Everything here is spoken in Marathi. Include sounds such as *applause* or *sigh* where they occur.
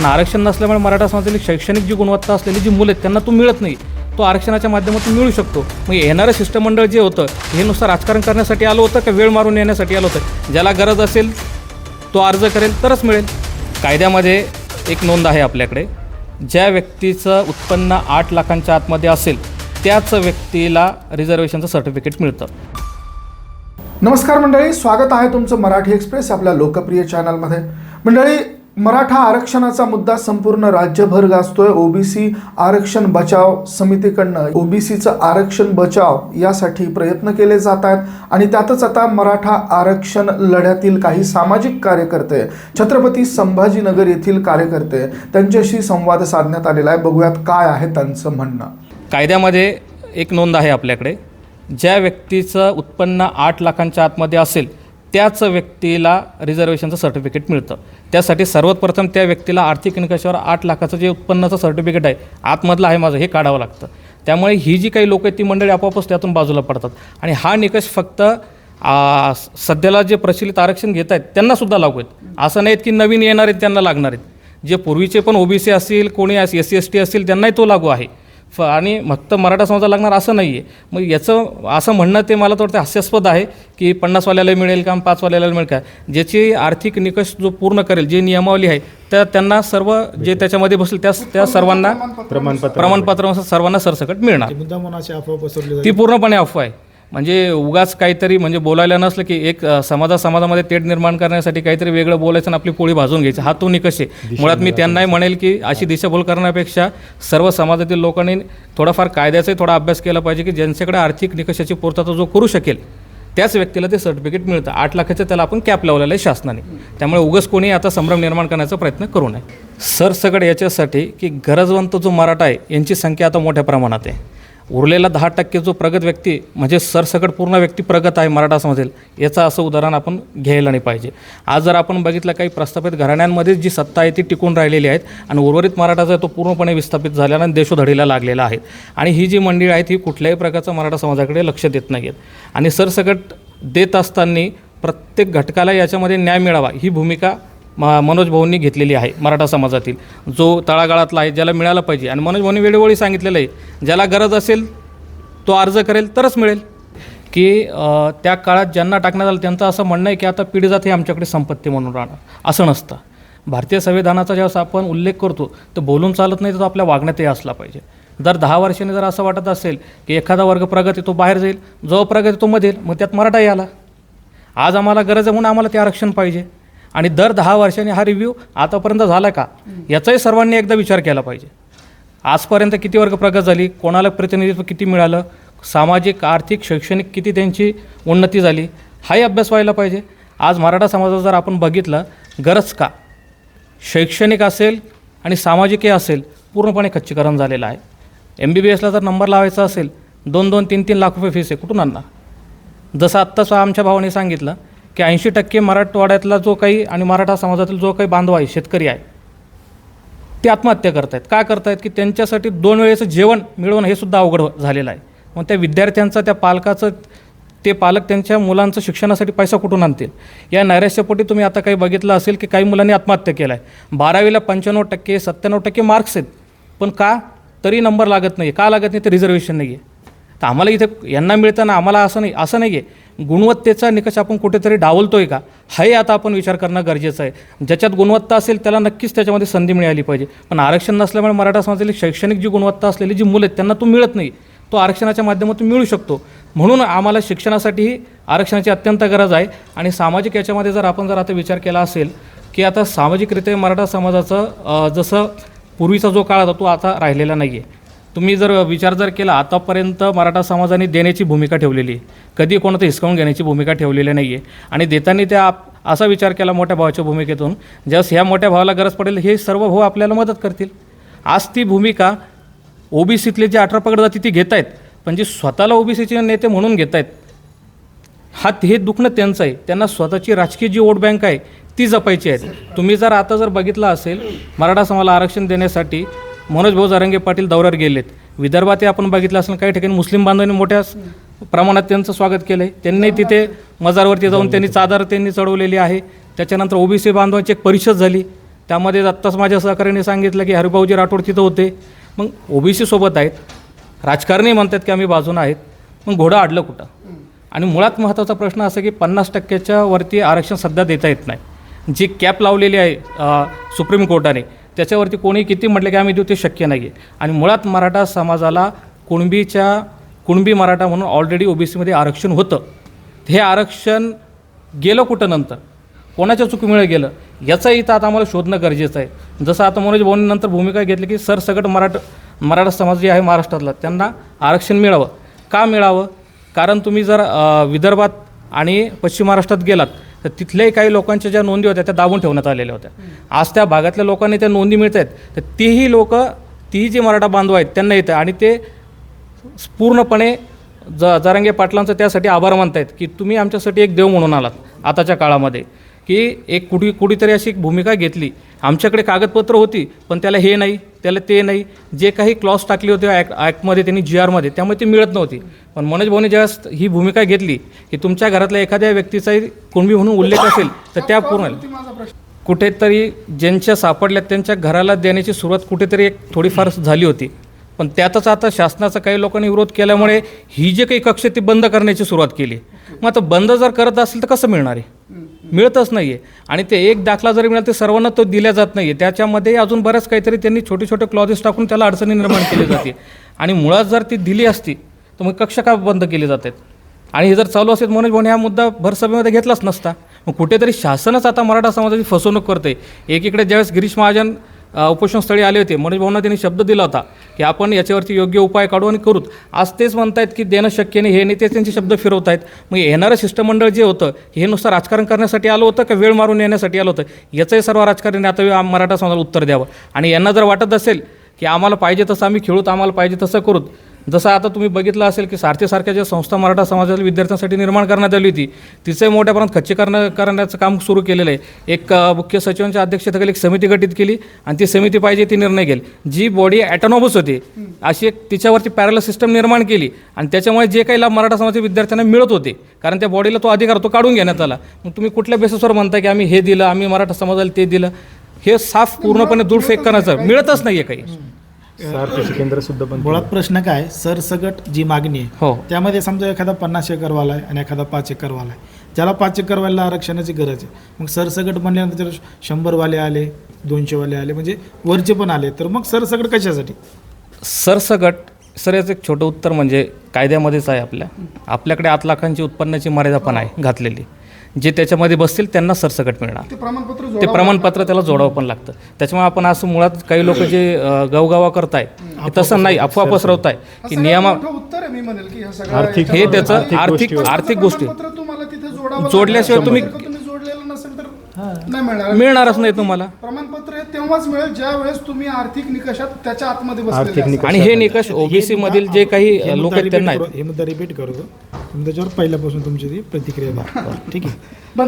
पण आरक्षण नसल्यामुळे मराठा समाजातील शैक्षणिक जी गुणवत्ता असलेली जी मुलं आहेत त्यांना तो मिळत नाही. तो आरक्षणाच्या माध्यमातून मिळू शकतो. मग येणारं शिष्टमंडळ जे होतं हे नुसतं राजकारण करण्यासाठी आलं होतं का वेळ मारून येण्यासाठी आलं होतं? ज्याला गरज असेल तो अर्ज करेल तरच मिळेल. कायद्यामध्ये एक नोंद आहे आपल्याकडे. ज्या व्यक्तीचं उत्पन्न आठ लाखांच्या आतमध्ये असेल त्याच व्यक्तीला रिझर्वेशनचं सर्टिफिकेट मिळतं. नमस्कार मंडळी स्वागत आहे तुमचं मराठी एक्सप्रेस आपल्या लोकप्रिय चॅनलमध्ये मंडळी मराठा आरक्षणाचा मुद्दा संपूर्ण राज्यभर गाजतोय. ओबीसी आरक्षण बचाव समितीकडनं ओबीसीचं आरक्षण बचाव यासाठी प्रयत्न केले जात आहेत आणि त्यातच आता मराठा आरक्षण लढ्यातील काही सामाजिक कार्यकर्ते छत्रपती संभाजीनगर येथील कार्यकर्ते त्यांच्याशी संवाद साधण्यात आलेला आहे. बघूयात काय आहे त्यांचं म्हणणं. कायद्यामध्ये एक नोंद आहे आपल्याकडे. ज्या व्यक्तीचं उत्पन्न आठ लाखांच्या आतमध्ये असेल त्याच व्यक्तीला रिझर्वेशनचं सर्टिफिकेट मिळतं. त्यासाठी सर्वात प्रथम त्या व्यक्तीला आर्थिक निकषावर आठ लाखाचं जे उत्पन्नाचं सर्टिफिकेट आहे आतमधलं आहे माझं हे काढावं लागतं. त्यामुळे ही जी काही लोक आहेत ती मंडळी आपोआपच त्यातून बाजूला पडतात. आणि हा निकष फक्त सध्याला जे प्रचलित आरक्षण घेत आहेत त्यांनासुद्धा लागू आहेत. असं नाहीत की नवीन येणार आहेत त्यांना लागणार आहेत. जे पूर्वीचे पण ओबीसी असतील कोणी एस सी एस टी असतील त्यांनाही तो लागू आहे. फ आणि फक्त मराठा समाजाला लागणार असं नाही आहे मग याचं असं म्हणणं ते मला तर वाटतं हास्यास्पद आहे की पन्नासवाल्याला मिळेल का पाचवाल्याला मिळेल का ज्याची आर्थिक निकष जो पूर्ण करेल जी नियमावली आहे त्या त्यांना सर्व जे त्याच्यामध्ये बसेल त्या त्या सर्वांना प्रमाणपत्र प्रमाणपत्र सर्वांना सरसकट मिळणार ती पूर्णपणे अफवा आहे म्हणजे उगाच काहीतरी म्हणजे बोलायला नसलं की एक समाजा समाजामध्ये तेढ निर्माण करण्यासाठी काहीतरी वेगळं बोलायचं आणि आपली पोळी भाजून घ्यायची. हा तो निकष आहे. मुळात मी त्यांनाही म्हणेल की अशी दिशाभूल करण्यापेक्षा सर्व समाजातील लोकांनी थोडाफार कायद्याचाही थोडा अभ्यास केला पाहिजे की ज्यांच्याकडे आर्थिक निकषाची पूर्तता जो करू शकेल त्याच व्यक्तीला ते सर्टिफिकेट मिळतं. आठ लाखाचं त्याला आपण कॅप लावलेलं आहे शासनाने. त्यामुळे उगाच कोणी आता संभ्रम निर्माण करण्याचा प्रयत्न करू नये. सरसकट याच्यासाठी की गरजवंत जो मराठा आहे यांची संख्या आता मोठ्या प्रमाणात आहे. उरलेला दहा टक्के जो प्रगत व्यक्ती म्हणजे सरसकट पूर्ण व्यक्ती प्रगत आहे मराठा समाजातील याचं असं उदाहरण आपण घ्यायला नाही पाहिजे. आज जर आपण बघितलं काही प्रस्थापित घराण्यांमध्ये जी सत्ता आहे ती टिकून राहिलेली आहेत आणि उर्वरित मराठाचा तो पूर्णपणे विस्थापित झाल्यानं आणि देशोधडीला लागलेला आहे. आणि ही जी मंडळी आहेत ही कुठल्याही प्रकारचं मराठा समाजाकडे लक्ष देत नाही आहेत. आणि सरसकट देत असताना प्रत्येक घटकाला याच्यामध्ये न्याय मिळावा ही भूमिका म मनोज भाऊंनी घेतलेली आहे मराठा समाजातील. जो तळागाळातला आहे ज्याला मिळाला पाहिजे. आणि मनोज भाऊंनी वेळोवेळी सांगितलेलं आहे ज्याला गरज असेल तो अर्ज करेल तरच मिळेल. की त्या काळात ज्यांना टाकण्यात आलं त्यांचं असं म्हणणं आहे की आता पिढीजात हे आमच्याकडे संपत्ती म्हणून राहणार. असं नसतं. भारतीय संविधानाचा ज्यावेळेस आपण उल्लेख करतो तर बोलून चालत नाही तर तो आपल्या वागण्यातही असला पाहिजे. जर दहा वर्षांनी जर असं वाटत असेल की एखादा वर्ग प्रगती तो बाहेर जाईल. जो प्रगती तो मध्ये मग त्यात मराठाही आला. आज आम्हाला गरज आहे म्हणून आम्हाला ते आरक्षण पाहिजे. आणि दर दहा वर्षांनी हा रिव्ह्यू आतापर्यंत झाला का? याचाही सर्वांनी एकदा विचार केला पाहिजे. आजपर्यंत किती वर्ग प्रगत झाली? कोणाला प्रतिनिधित्व किती मिळालं? सामाजिक आर्थिक शैक्षणिक किती त्यांची उन्नती झाली? हाही अभ्यास व्हायला पाहिजे. आज मराठा समाजात जर आपण बघितलं गरज का? शैक्षणिक असेल आणि सामाजिकही असेल पूर्णपणे खच्चीकरण झालेलं आहे. एम बी बी एसला जर नंबर लावायचा असेल दोन दोन तीन तीन लाख रुपये फीस आहे कुठून आणणार? जसं आत्ताच आमच्या भावाने सांगितलं की ऐंशी टक्के मराठवाड्यातला जो काही आणि मराठा समाजातील जो काही बांधव आहे शेतकरी आहे ते आत्महत्या करत आहेत काय करतायत? की त्यांच्यासाठी दोन वेळेचं जेवण मिळवणं हे सुद्धा अवघड झालेलं आहे. मग त्या विद्यार्थ्यांचं त्या पालकाचं ते पालक त्यांच्या मुलांचं शिक्षणासाठी पैसा कुठून आणतील? या नैराश्यपोटी तुम्ही आता काही बघितलं असेल की काही मुलांनी आत्महत्या केला आहे बारावीला पंच्याण्णव टक्के सत्त्याण्णव टक्के मार्क्स आहेत. पण का? तरी नंबर लागत नाही का लागत नाही? तर रिझर्वेशन नाही आहे तर आम्हाला इथे यांना मिळताना आम्हाला असं नाही असं नाही आहे गुणवत्तेचा निकष आपण कुठेतरी डावलतो आहे का? हे आता आपण विचार करणं गरजेचं आहे. ज्याच्यात गुणवत्ता असेल त्याला नक्कीच त्याच्यामध्ये संधी मिळाली पाहिजे. पण आरक्षण नसल्यामुळे मराठा समाजातील शैक्षणिक जी गुणवत्ता असलेली जी मुलं आहेत त्यांना तो मिळत नाही. तो आरक्षणाच्या माध्यमातून मिळू शकतो. म्हणून आम्हाला शिक्षणासाठीही आरक्षणाची अत्यंत गरज आहे. आणि सामाजिक याच्यामध्ये जर आपण जर आता विचार केला असेल की आता सामाजिकरित्या मराठा समाजाचं जसं पूर्वीचा जो काळ होता तो आता राहिलेला नाही आहे तुम्ही जर विचार जर केला आतापर्यंत मराठा समाजाने देण्याची भूमिका ठेवलेली आहे. कधी कोणाचं हिसकावून घेण्याची भूमिका ठेवलेली नाही आहे आणि देताना त्या आप- असा विचार केला मोठ्या भावाच्या भूमिकेतून ज्यावेळेस ह्या मोठ्या भावाला गरज पडेल हे सर्व भाऊ आपल्याला मदत करतील. आज ती भूमिका ओबीसीतले जे अठरा पकड जाती ती घेत आहेत पण जे स्वतःला ओबीसीचे नेते म्हणून घेत आहेत हा हे दुखणं त्यांचं आहे. त्यांना स्वतःची राजकीय जी वोट बँक आहे ती जपायची आहे तुम्ही जर आता जर बघितलं असेल मराठा समाजाला आरक्षण देण्यासाठी मनोज भाऊ जारंगे पाटील दौऱ्यावर गेलेत. विदर्भातही आपण बघितलं असेल काही ठिकाणी मुस्लिम बांधवांनी मोठ्या प्रमाणात त्यांचं स्वागत केलं आहे त्यांनी तिथे मजारवरती जाऊन त्यांनी चादर त्यांनी चढवलेली आहे. त्याच्यानंतर ओबीसी बांधवांची एक परिषद झाली. त्यामध्ये आत्ताच माझ्या सहकार्याने सांगितलं की हरिभाऊजी राठोड तिथं होते. मग ओबीसी सोबत आहेत. राजकारणी म्हणतात की आम्ही बाजूनं आहेत. मग घोडं अडलं कुठं? आणि मुळात महत्त्वाचा प्रश्न असा की पन्नास टक्क्याच्या वरती आरक्षण सध्या देता येत नाही. जी कॅप लावलेली आहे सुप्रीम कोर्टाने त्याच्यावरती कोणी किती म्हटलं की आम्ही देऊ ते शक्य नाही आहे. आणि मुळात मराठा समाजाला कुणबीच्या कुणबी मराठा म्हणून ऑलरेडी ओबीसीमध्ये आरक्षण होतं. हे आरक्षण गेलं कुठं नंतर? कोणाच्या चुकीमुळे गेलं? याचा इथं आता आम्हाला शोधणं गरजेचं आहे. जसं आता मनोज भाऊंनी नंतर भूमिका घेतली की सरसकट मराठा मराठा समाज जे आहे महाराष्ट्रातला त्यांना आरक्षण मिळावं. का मिळावं? कारण तुम्ही जर विदर्भात आणि पश्चिम महाराष्ट्रात गेलात तर तिथल्याही काही लोकांच्या ज्या नोंदी होत्या त्या दाबून ठेवण्यात आलेल्या होत्या. आज त्या भागातल्या लोकांनी त्या नोंदी मिळत आहेत तर तीही लोक तीही जे मराठा बांधव आहेत त्यांना येतं आणि ते पूर्णपणे ज जरांगे पाटलांचं त्यासाठी आभार मानतायत की तुम्ही आमच्यासाठी एक देव म्हणून आलात आताच्या काळामध्ये. की एक कुठे कुठेतरी अशी एक भूमिका घेतली. आमच्याकडे कागदपत्र होती पण त्याला हे नाही. त्याला ते नाही. जे काही क्लॉज टाकले होते ॲक्ट ॲक्टमध्ये त्यांनी जी आरमध्ये त्यामुळे ती मिळत नव्हती. पण मनोज भाऊने ज्यावेळेस ही भूमिका घेतली की तुमच्या घरातल्या एखाद्या व्यक्तीचाही कुणबी म्हणून उल्लेख असेल तर त्या पूर्ण कुठेतरी ज्यांच्या सापडल्यात त्यांच्या घराला देण्याची सुरुवात कुठेतरी एक थोडीफार झाली होती. पण त्यातच आता शासनाचा काही लोकांनी विरोध केल्यामुळे ही जे काही कक्ष ती बंद करण्याची सुरुवात केली. मग आता बंद जर करत असेल तर कसं मिळणार आहे? मिळतच नाही आहे आणि ते एक दाखला जरी मिळाला ते सर्वांना तो दिला जात नाही आहे त्याच्यामध्ये अजून बऱ्याच काहीतरी त्यांनी छोटे छोटे क्लॉजेस टाकून त्याला अडचणी निर्माण केली जाते. आणि मुळात जर ती दिली असती तर मग कक्ष का बंद केले जातात? आणि हे जर चालू असेल मनोज भाऊने हा मुद्दा भरसभेमध्ये घेतलाच नसता मग कुठेतरी शासनच आता मराठा समाजाची फसवणूक करते एकीकडे ज्यावेळेस गिरीश महाजन उपोषणस्थळी आले होते. मनोज भाऊंना त्यांनी शब्द दिला होता की आपण याच्यावरती योग्य उपाय काढू आणि करूत. आज तेच म्हणतायत की देणं शक्य नाही हे नाही तेच त्यांचे शब्द फिरवत आहेत मग येणारं शिष्टमंडळ जे होतं हे नुसतं राजकारण करण्यासाठी आलं होतं का वेळ मारून येण्यासाठी आलं होतं? याचंही सर्व राजकारणी आता मराठा समाजाला उत्तर द्यावं. आणि यांना जर वाटत असेल की आम्हाला पाहिजे तसं आम्ही खेळूत आम्हाला पाहिजे तसं करूत. जसं आता तुम्ही बघितलं असेल की सारथीसारख्या ज्या संस्था मराठा समाजातील विद्यार्थ्यांसाठी निर्माण करण्यात आली होती तिचंही मोठ्या प्रमाणात करण्या करण्याचं काम सुरू केलेलं आहे. एक मुख्य सचिवांच्या अध्यक्षतेखाली एक समिती गठीत केली आणि ती समिती पाहिजे ती निर्णय घेईल. जी बॉडी ॲटॉनॉमस होती अशी एक तिच्यावरती पॅरल सिस्टम निर्माण केली आणि त्याच्यामुळे जे काही लाभ मराठा समाजाच्या विद्यार्थ्यांना मिळत होते कारण त्या बॉडीला तो अधिकार तो काढून घेण्यात आला. मग तुम्ही कुठल्या बेसिसवर म्हणताय की आम्ही हे दिलं आम्ही मराठा समाजाला ते दिलं? हे साफ पूर्णपणे दूर फेक करायचं मिळतच नाही आहे काही केंद्र सुद्धा पण मुळात प्रश्न काय सरसगट जी मागणी आहे हो. त्यामध्ये समजा एखादा पन्नास एकरवाला आहे आणि एखादा पाच एकरवाला आहे. ज्याला पाच एकरवाला आरक्षणाची गरज आहे. मग सरसगट म्हणल्यानंतर त्याला शंभरवाले आले दोनशेवाले आले म्हणजे वरचे पण आले तर मग सरसगट कशासाठी? सरसगट सर याचं एक छोटं उत्तर म्हणजे कायद्यामध्येच आहे आपल्या. आपल्याकडे आठ लाखांची उत्पन्नाची मर्यादा पण आहे घातलेली. जे त्याच्यामध्ये बसतील त्यांना सरसकट मिळणार. ते प्रमाणपत्र ते जोडावं प्रमाणपत्र त्याला जोडावं पण लागतं. त्याच्यामुळे आपण असं मुळात काही लोक जे अ, गवगावा करताय हे तसं नाही अफवा पसरवताय की नियमा मोठं उत्तर आहे मी म्हणेल की ह्या सगळ्या आर्थिक- हे त्याचं आर्थिक आर्थिक गोष्टी आर्थिक गोष्टी. प्रमाणपत्र तुम्हाला तिथे जोडावं जोडल्याशिवाय लागेल. तुम्ही- जर का तुम्ही जोडलेलं नसेल तर नाही मिळणार. मिळणारच नाही तुम्हाला. प्रमाणपत्र तेव्हाच मिळेल ज्या वेळेस तुम्ही आर्थिक निकषात त्याच्या आतमध्ये बसलेले आर्थिक. निकष आणि हे निकष ओबीसी मधील जे काही हे लोक आहेत त्यांना आहेत. हे मुद्दा रिपीट करतो तुम्ही त्याच्यावर पहिल्यापासून तुमची ती प्रतिक्रिया द्या. *laughs* ठीक आहे.